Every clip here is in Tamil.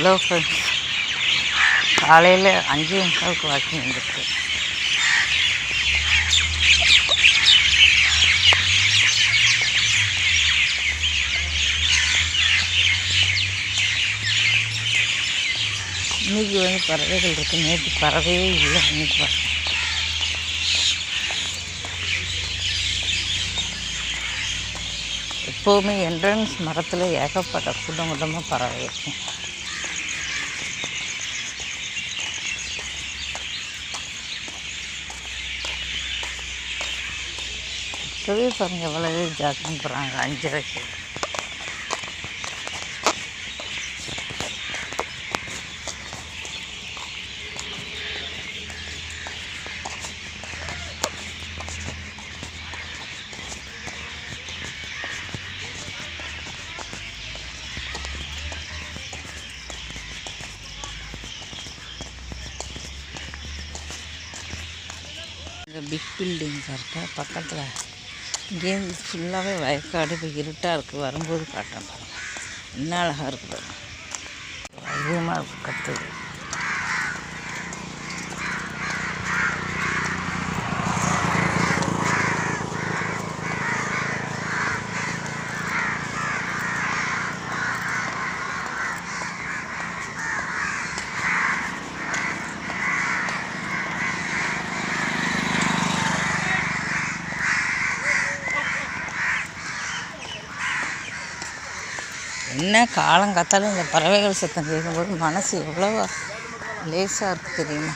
ஹலோ ஃப்ரெண்ட்ஸ் காலையில் அஞ்சு நிமிஷத்துக்கு வாக்கிங் வந்துருக்கு. இன்றைக்கி வந்து பறவைகள் இருக்குது நேற்று பறவையே இல்லை இன்னைக்கு பாருங்க எப்போவுமே என்ட்ரன்ஸ் மரத்தில் ஏகப்பட்ட கூட்டம் கூட்டமாக பறவை இருக்கும். இப்போவே பாருங்க எவ்வளவு ஜாக்கிங் போகிறாங்க அஞ்சரைக்கு இந்த பிக் பில்டிங்ஸ் இருக்கா பக்கத்தில் இங்கேருந்து ஃபுல்லாகவே வயக்காடு இப்போ இருட்டாக இருக்குது வரும்போது காட்டேன் பாருங்கள் என்ன அழகாக இருக்குது அதிகமாக இருக்குது கற்றுக்கு என்ன காலங்காத்தாலும் இந்த பறவைகள் சத்தம் கேட்கும்போது மனசு எவ்வளோ லேசாக இருக்குது தெரியுமா?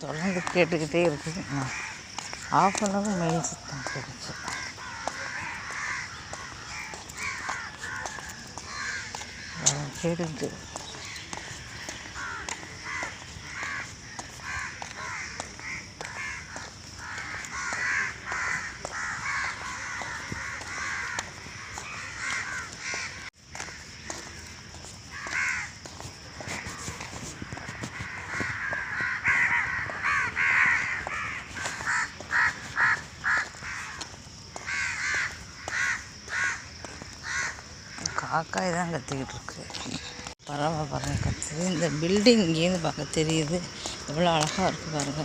தொடர்ந்து கேட்டுக்கிட்டே இருக்குது ஆஃப் அன் மெயின் மெயில் சத்தம் கேட்டுச்சு. அஹ் கேட்டுக்கிட்டு காக்காய் தான் கத்திக்கிட்டு இருக்கு பறவை பறவை கத்துது இந்த பில்டிங் இங்கேருந்து பார்க்க தெரியுது. எவ்வளோ அழகாக இருக்குது பாருங்க.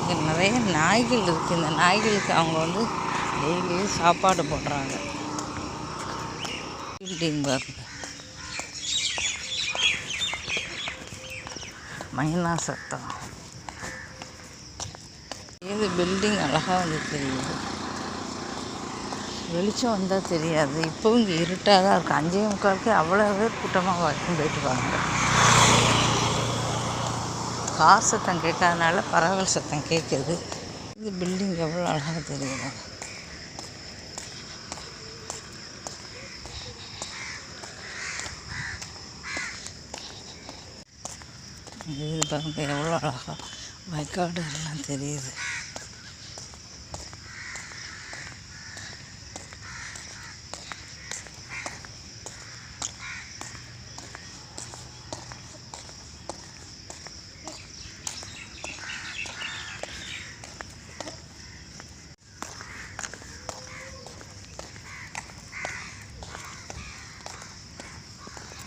இங்கே நிறைய நாய்கள் இருக்குது இந்த நாய்களுக்கு அவங்க வந்து டெய்லியும் சாப்பாடு போடுறாங்க. பில்டிங் பாருங்க. மைனா சத்தம். இது பில்டிங் அழகாக வந்து தெரியுது. வெளிச்சம் வந்தால் தெரியாது. இப்போவும் இங்கே இருட்டாக தான் இருக்குது அஞ்சே முக்காலுக்கு அவ்வளோ பேர் கூட்டமாக வாக்கிங் போயிட்டு வாங்க. கார் சத்தம் கேட்காதனால பறவைகள் சத்தம் கேட்குது. இது பில்டிங் எவ்வளோ அழகாக தெரியுது. இது பாருங்கள் எவ்வளோ அழகாக வயக்காடு எல்லாம் தெரியுது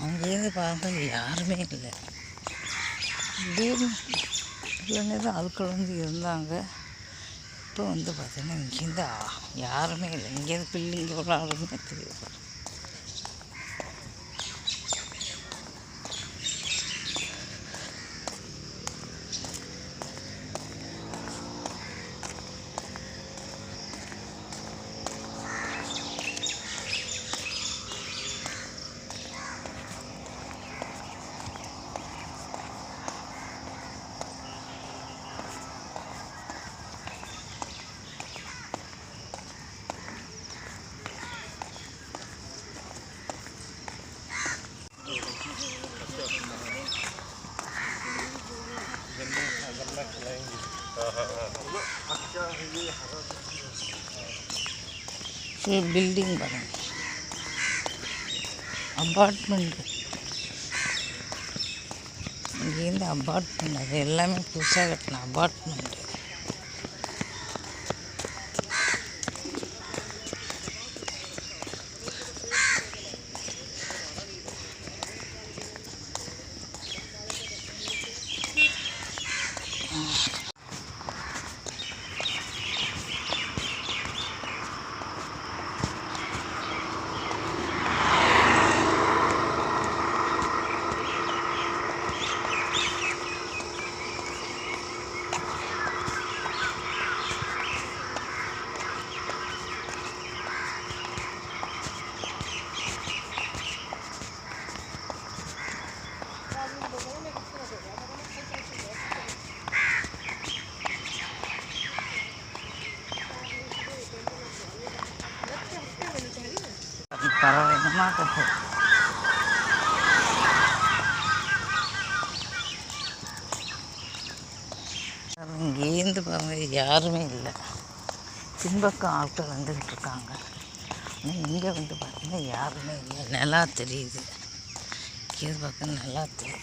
அங்கேருந்து பார்த்தா எதுவுமே இல்லை. திடீர்னு இவ்வளோ நேரம் ஆட்கள் வந்து இருந்தாங்க. இப்போ வந்து பார்த்தீங்கன்னா இங்கேருந்து யாருமே இல்லை. இங்கேருந்து பிள்ளைங்க ஒரு ஆளுமே தெரியுது இது பில்டிங் பாருங்க அப்பார்ட்மெண்ட்டு இங்கேருந்து அப்பார்ட்மெண்ட் அது எல்லாமே புதுசாக கட்டின அப்பார்ட்மெண்ட்டு இங்கேருந்து பாருங்க யாருமே இல்லை. பின்பக்கம் ஆட்கள் வந்துக்கிட்டு இருக்காங்க. ஆனால் இங்கே வந்து பார்த்தீங்கன்னா யாருமே இல்லை. நல்லா தெரியுது. கீழ் பக்கம் நல்லா தெரியுது.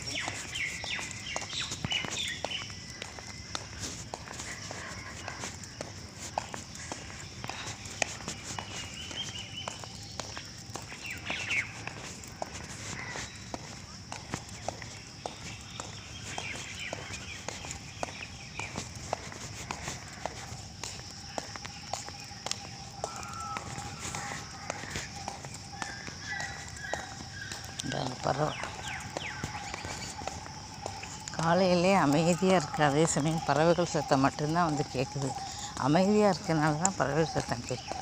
பறவை காலையிலே அமைதியாக இருக்குது அதே சமயம் பறவைகள் சத்தம் மட்டும்தான் வந்து கேட்குது அமைதியாக இருக்கிறனால தான் பறவைகள் சத்தம் கேட்குது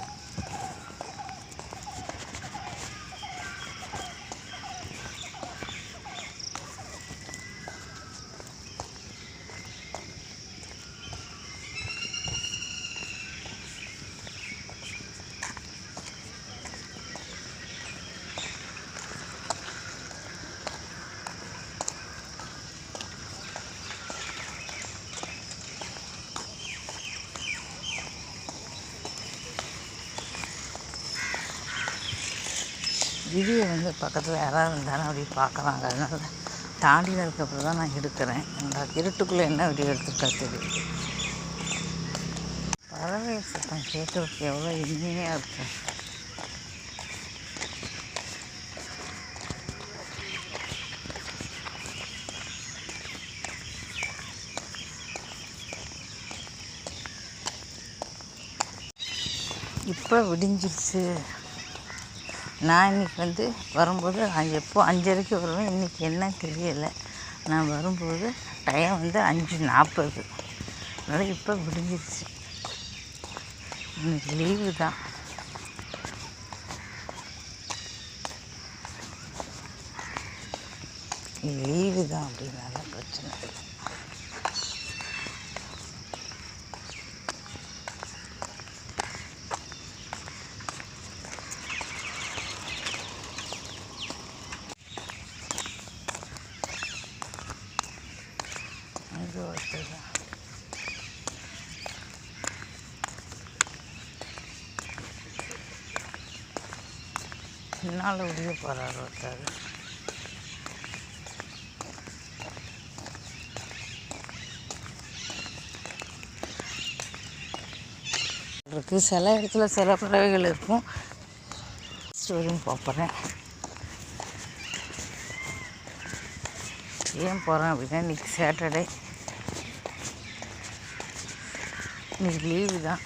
விதியை வந்து பக்கத்தில் யாராவது இருந்தாலும் அப்படி பார்க்குறாங்க. அதனால தாண்டினதுக்கப்புறம் தான் நான் எடுக்கிறேன். இந்த இருட்டுக்குள்ளே என்ன வீடியோ எடுத்துருக்கா தெரியுது. பறவை சத்தம் கேட்குறதுக்கு எவ்வளோ இனிமையாக இருக்கும் இப்போ விடிஞ்சிருச்சு. நான் இன்னைக்கு வந்து வரும்போது எப்போ அஞ்சரைக்கு வருவேன் இன்றைக்கி என்ன தெரியலை. நான் வரும்போது டைம் வந்து அஞ்சு நாற்பது அதனால் இப்போ விடிஞ்சிருச்சு இன்றைக்கி லீவு தான். லீவு தான் அப்படின்னால பிரச்சனை இல்லை அங்கே ஒருத்தர் தான் பின்னால் உரிய போகிறார் ஒருத்தர். இருக்குது சில இடத்துல சில பறவைகள் இருக்கும். ஸ்டோரியும் போகிறேன் ஏன் போகிறேன் அப்படின்னா இன்றைக்கி சாட்டர்டே இன்றைக்கி லீவு தான்.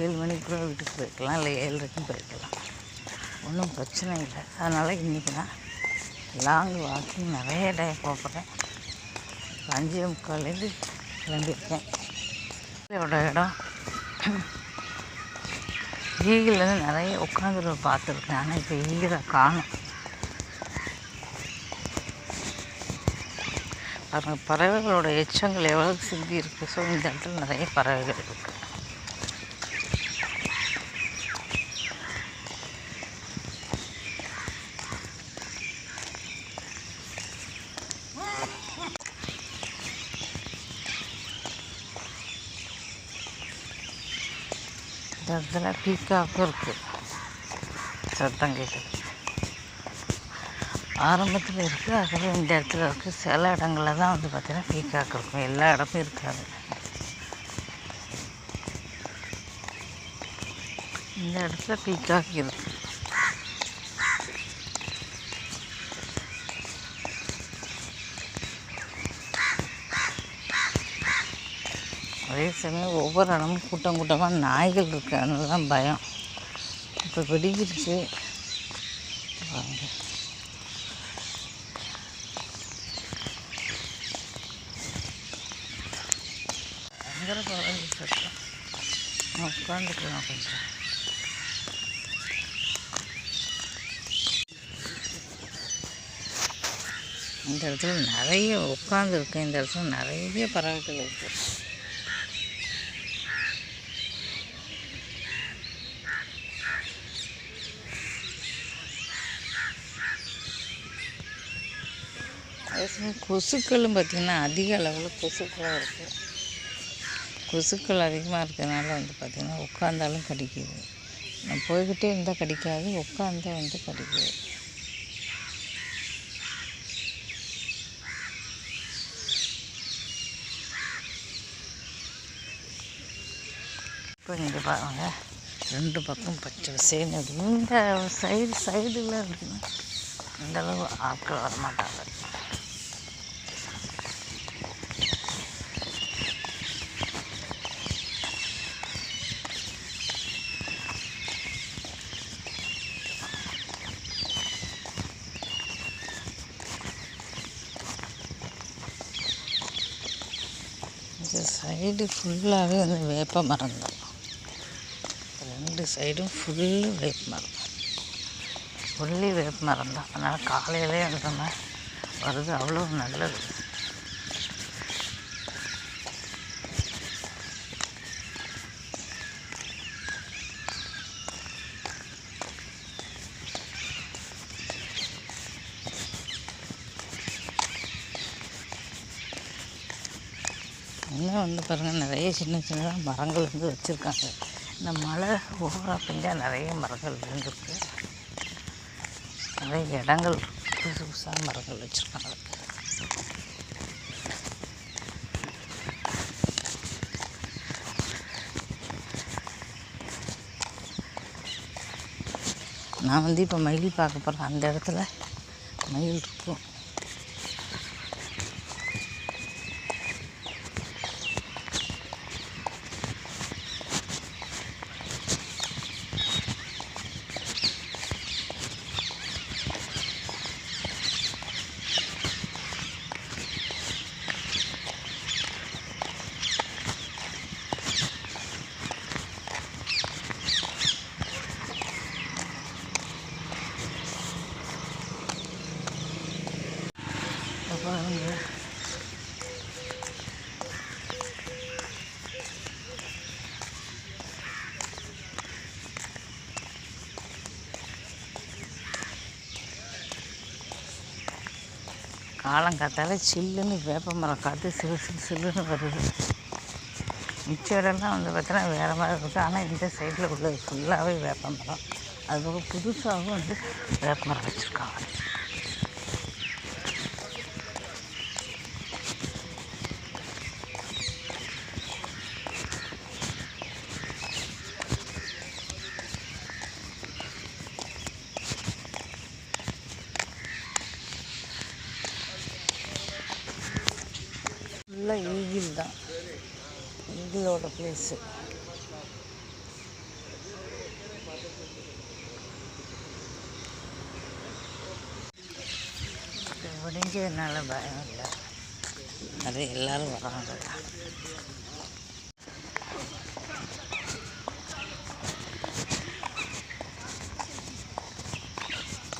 ஏழு மணிக்கு வீட்டுக்கு போயிருக்கலாம் இல்லை ஏழரைக்கும் போயிருக்கலாம் ஒன்றும் பிரச்சனை இல்லை. அதனால் இன்றைக்கி நான் லாங் வாக்கிங் நிறைய டைம் போகிறேன் அஞ்சே முக்கால்லேருந்து கிளம்பியிருக்கேன். இதோட இடம் ஈகிள் வந்து நிறைய உட்காந்துருவ பார்த்துருக்கேன். ஆனால் இப்போ ஈகிளை காணும். பாருங்கள் பறவைகளோட எச்சங்கள் எவ்வளோ சிந்தி இருக்குது ஸோ இந்த இடத்துல நிறைய பறவைகள் இருக்குது இதில் பீக்காக்கும் இருக்குது சத்தம் கேட்குது. ஆரம்பத்தில் இருக்குது அதுக்கப்புறம் இந்த இடத்துல இருக்குது சில இடங்களில் தான் வந்து பார்த்திங்கன்னா பீக்காக்கு இருக்கும். எல்லா இடமும் இருக்காது. இந்த இடத்துல பீக்காக் இருக்கு. அதே சமயம் ஒவ்வொரு இடமும் கூட்டம் கூட்டமாக நாய்கள் இருக்கு அதனால தான் பயம். இப்போ வெடிஞ்சிருச்சு பயங்கர பரவாயில்ல சத்தம் நான் உட்காந்துக்கலாம் கொஞ்சம். இந்த இடத்துல நிறைய உட்காந்துருக்கு இந்த இடத்துல நிறைய பறவைகள் இருக்குது கொசுக்களும் பார்த்திங்கன்னா அதிக அளவில் கொசுக்களும் இருக்குது கொசுக்கள் அதிகமாக இருக்கிறதுனால வந்து பார்த்திங்கன்னா உட்காந்தாலும் கடிக்குது. நான் போய்கிட்டே இருந்தால் கடிக்காது உட்காந்தா வந்து கடிக்குது. இப்போ இங்கே பாருங்க ரெண்டு பக்கம் பச்சை சேர்ந்து இந்த சைடு சைடில் இருக்குங்க இந்தளவு ஆட்கள் வரமாட்டாங்க இந்த சைடு ஃபுல்லாகவே வந்து வேப்ப மரம் தான். ரெண்டு சைடும் ஃபுல்லு வேப்ப மரம். ஃபுல்லி வேப்ப மரம் தான். அதனால் காலையிலே வந்து நம்ம வருது. அவ்வளோ நல்லது. இன்னும் வந்து பாருங்கள் நிறைய சின்ன சின்னதாக மரங்கள் வந்து வச்சுருக்காங்க. இந்த மழை ஓவராக பெஞ்சால் நிறைய மரங்கள் விழுந்துருக்கு. நிறைய இடங்கள் புதுசு புதுசாக மரங்கள் வச்சுருக்காங்க. நான் வந்து இப்போ மயில் பார்க்க போகிறேன் அந்த இடத்துல மயில் இருக்கும் இப்ப பாருங்க காலங்காத்தால சில்லுன்னு வேப்ப மரம் காற்று சிறு சிறு சில்லுன்னு வருது. மிச்ச இடம்லாம் வந்து பார்த்தோன்னா வேறு மாதிரி இருக்குது ஆனால் இந்த சைடில் உள்ளது ஃபுல்லாகவே வேப்ப மரம். அதுபோக புதுசாகவும் வந்து வேப்ப மரம் வச்சுருக்காங்க ஃபுல்லாக ஈகிள் தான் ஈகிளோட பிளேஸு விடிஞ்சதுனால பயம் இல்லை. நிறைய எல்லாரும் வராங்க.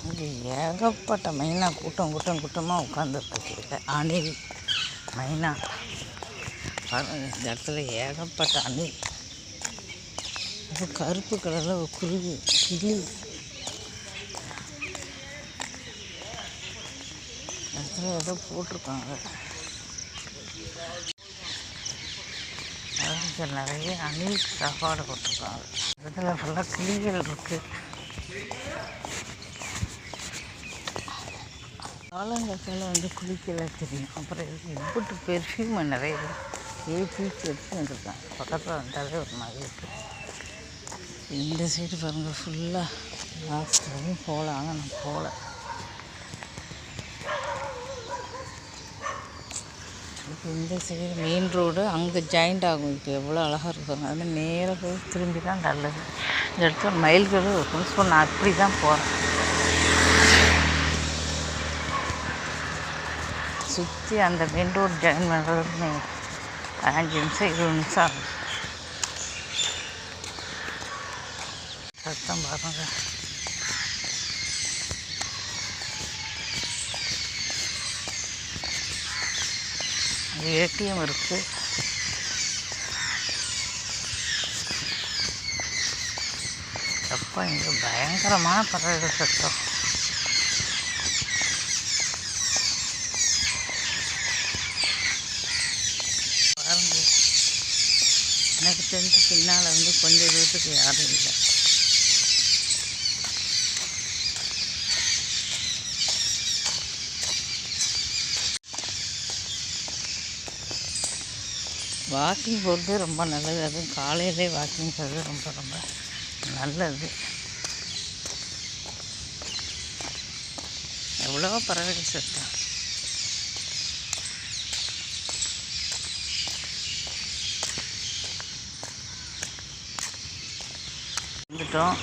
இங்கே ஏகப்பட்ட மைனா கூட்டம் கூட்டம் கூட்டமாக உட்காந்துருக்கு அணில் மைனா. பாருங்க, இந்த இடத்துல ஏகப்பட்ட அணு. கருப்பு கலரில் ஒரு குருவி கிளி. இடத்துல ஏதோ போட்டிருக்காங்க. இங்கே நிறைய அணில் சாப்பாடு போட்டிருக்காங்க. இதில் ஃபுல்லாக கிளிகள் இருக்குது காலங்கத்தில் வந்து குளிக்கலாம் தெரியும். அப்புறம் இதுக்கு பெர்ஃப்யூம் பெர்ஃப்யூமை நிறைய ஏற்றி எடுத்து நின்றுருக்கேன் பக்கத்தில் வந்தாலே ஒரு மாதிரி இருக்குது இந்த சைடு பாருங்கள் ஃபுல்லாக லாஸ்ட் வரையும் போகலாம் ஆனால் நான் போகல. இப்போ இந்த சைடு மெயின் ரோடு அங்கே ஜாயிண்ட் ஆகும். இப்போ எவ்வளோ அழகாக இருக்கும் அது நேராக போய் திரும்பி தான் நல்லது. இந்த இடத்துல மயில்கள் இருக்கும் ஸோ நான் அப்படி தான் போகிறேன் சுற்றி அந்த மெயின் ரோடு ஜாயின் பண்ணுறதுன்னு அஞ்சு நிமிஷம் இருபது நிமிஷம் ஆகும் சத்தம் பாருங்க ஏடிஎம் இருக்குது எப்போ இங்கே பயங்கரமான பறவைகள் சத்தம் பாருங்க எனக்கு தெரிஞ்சு பின்னால் வந்து கொஞ்சம் தூரத்துக்கு யாரும் இல்லை. வாக்கிங் போகிறது ரொம்ப நல்லது. அதுவும் காலையிலே வாக்கிங் போகிறது ரொம்ப ரொம்ப நல்லது. எவ்வளோ பறவைகள் சத்தம் வந்துட்டோம்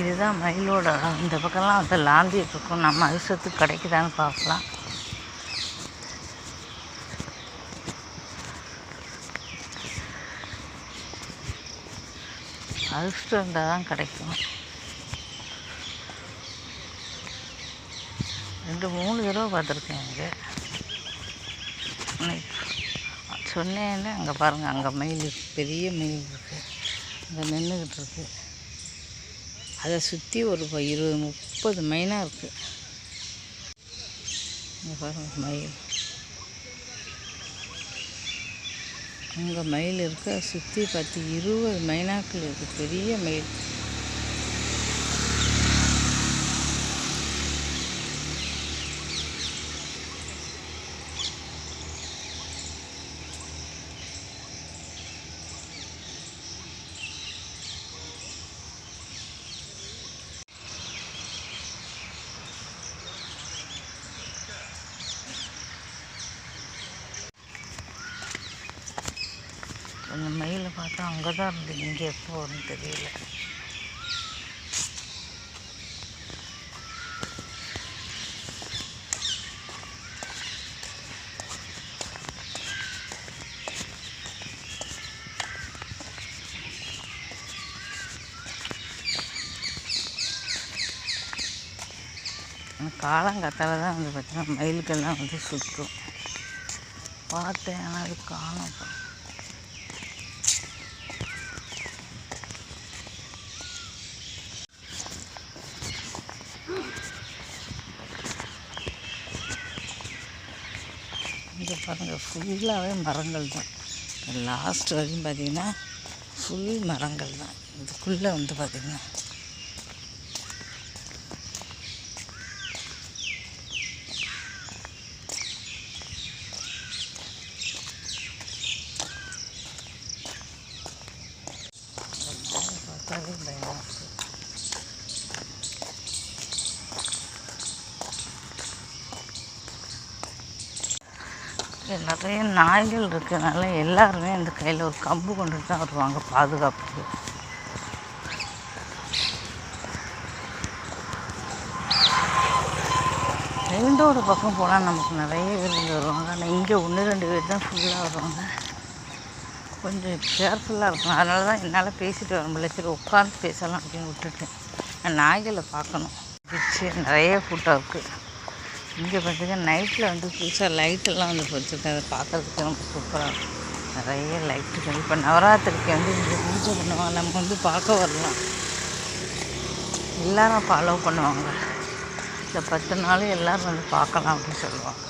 இதுதான் மயிலோட இடம். இந்த பக்கம்லாம் வந்து லாந்திட்டு இருக்கோம் நம்ம அதிர்ஷ்டத்துக்கு கிடைக்குதான்னு பார்க்கலாம். அதிர்ஷ்டம் இருந்தால் தான் கிடைக்கும். ரெண்டு மூணு தடவை பார்த்துருக்கேன் இங்கே. சொன்னேன்னு அங்கே பாருங்கள் அங்கே மயில் பெரிய மயில் இருக்குது அங்கே நின்றுக்கிட்டு இருக்குது அதை சுற்றி ஒரு இருபது முப்பது மைனாக இருக்குது மயில். அங்கே மயில் இருக்க. சுற்றி பார்த்து இருபது மைனாக்கள் இருக்குது பெரிய மயில் அந்த மயிலை பார்த்தா அங்கே தான் இருந்து இங்கே எப்போ வரும்னு தெரியல. காலங்காத்தால தான் வந்து பார்த்தீங்கன்னா மயிலுக்கெல்லாம் வந்து சுற்றும் பார்த்தேன் ஆனால் அது காலம் இங்கே பாருங்கள் ஃபுல்லாகவே மரங்கள் தான். லாஸ்ட் வரையும் பார்த்தீங்கன்னா ஃபுல் மரங்கள் தான். இதுக்குள்ளே வந்து பார்த்திங்கன்னா பார்த்தாலே பயமாக இருக்குது இங்க நிறைய நாய்கள் இருக்கிறதுனால எல்லாருமே இந்த கையில் ஒரு கம்பு கொண்டுட்டு தான் வருவாங்க பாதுகாப்புக்கு. ரெண்டோட பக்கம் போனால் நமக்கு நிறைய விருந்து வருவாங்க. ஆனால் இங்கே ஒன்று ரெண்டு பேர் தான் ஃபுல்லாக வருவாங்க. கொஞ்சம் கேர்ஃபுல்லாக இருக்கணும். அதனால தான் என்னால் பேசிட்டு வர முடியல. சரி உட்காந்து பேசலாம் அப்படின்னு விட்டுட்டேன். நான் நாய்களை பார்க்கணும். நிறைய கூட்டம் இருக்குது இங்கே பார்த்தீங்கன்னா நைட்டில் வந்து புதுசாக லைட்டெல்லாம் வந்து வச்சுருக்கேன் அதை பார்க்கறதுக்கு ரொம்ப சூப்பராக இருக்கும். நிறைய லைட்டுகள் இப்போ நவராத்திரிக்கு வந்து இங்கே பூஜை பண்ணுவாங்க. நம்ம வந்து பார்க்க வரலாம். எல்லாரும் ஃபாலோ பண்ணுவாங்க. இந்த பத்து நாள் எல்லோரும் வந்து பார்க்கலாம் அப்படின்னு சொல்லுவாங்க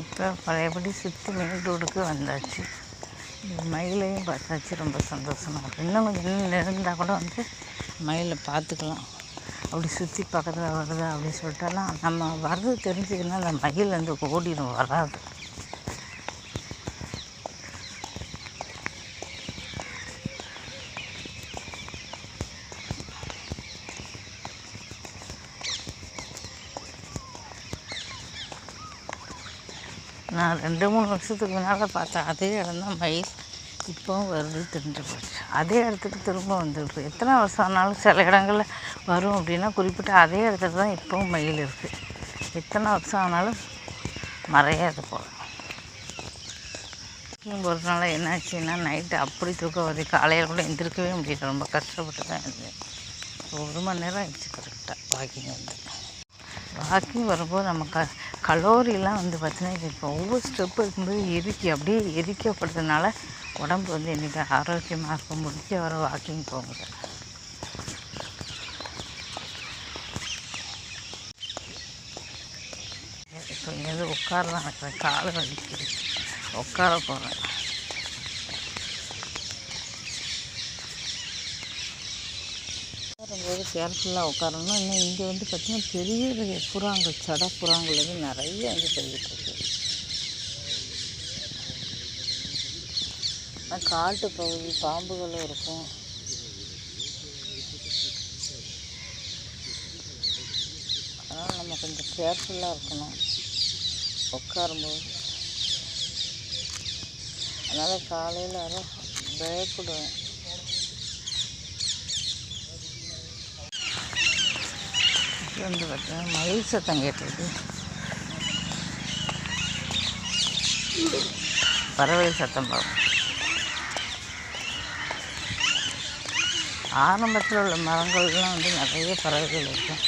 இப்போ பழையபடி சுற்றி மெயின் ரோடுக்கு வந்தாச்சு. மயிலையும் பார்த்தாச்சு ரொம்ப சந்தோஷமாக இருக்கும் இன்னும் கொஞ்சம் இன்னும் இருந்தால் கூட வந்து மயிலை பார்த்துக்கலாம். அப்படி சுற்றி பக்கத்தில் வருதா அப்படின்னு சொல்லிட்டாலாம் நம்ம வர்றது தெரிஞ்சுக்கணும் அந்த மயில் வந்து ஓடிடும் வராது. நான் ரெண்டு மூணு வருஷத்துக்கு முன்னால் பார்த்தேன் அதே இடம் தான் மயில். இப்போவும் வருது தெரிஞ்சு போச்சு. அதே இடத்துக்கு திரும்ப வந்துருக்கு. எத்தனை வருஷம் ஆனாலும் சில இடங்களில் வரும் அப்படின்னா குறிப்பிட்ட அதே இடத்துல தான் இப்போவும் மயில் இருக்குது எத்தனை வருஷம் ஆனாலும் மறையாது போல். ஒரு நாள் என்னாச்சுன்னா நைட்டு அப்படி தூக்கம் வருது. காலையில் கூட எந்திரிக்கவே முடியல. ரொம்ப கஷ்டப்பட்டு தான் இருந்தேன். ஒரு மணி நேரம் ஆயிடுச்சு கரெக்டாக வாக்கிங் வந்து. வாக்கிங் வரும்போது நம்ம க கலோரிலாம் வந்து பார்த்திங்கன்னா இப்போ ஒவ்வொரு ஸ்டெப்பு இருக்கும்போது எரிக்கி அப்படியே எரிக்கப்படுறதுனால உடம்பு வந்து என்றைக்கு ஆரோக்கியமாக இருக்கும் முடிஞ்ச வர வாக்கிங் போகுது. இப்போ எது உட்காரலாம் எனக்கு காலை வலிக்குது. உட்கார போகிறேன் உட்காரும்போது கேர்ஃபுல்லாக உட்காரணும் இன்னும் இங்கே வந்து பார்த்திங்கன்னா பெரிய பெரிய புறாங்கள் சட புறாங்கள் வந்து நிறைய வந்து போய்கிட்டு ஆனால் காட்டு பகுதி பாம்புகளும் இருக்கும். அதனால் நம்ம கொஞ்சம் கேர்ஃபுல்லாக இருக்கணும். உட்காரும்போது. அதனால் காலையில் வர பயப்படுவேன். இது வந்து பார்த்தீங்கன்னா மயில் சத்தம் கேட்டது பறவை சத்தம் பார்ப்போம். ஆரம்பத்தில் உள்ள மரங்கள்லாம் வந்து நிறைய பறவைகள் இருக்கும்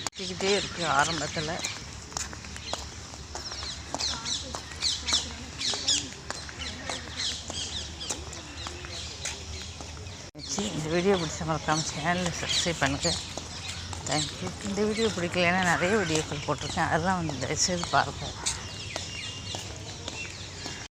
சுற்றிக்கிட்டே இருக்குது ஆரம்பத்தில். இந்த வீடியோ பிடிச்ச சேனலில் சப்ஸ்கிரைப் பண்ணுங்கள் தேங்க்யூ இந்த வீடியோ பிடிக்கலன்னா நிறைய வீடியோக்கள் போட்டிருக்கேன். அதெல்லாம் வந்து தயவுசெய்து பாருங்கள்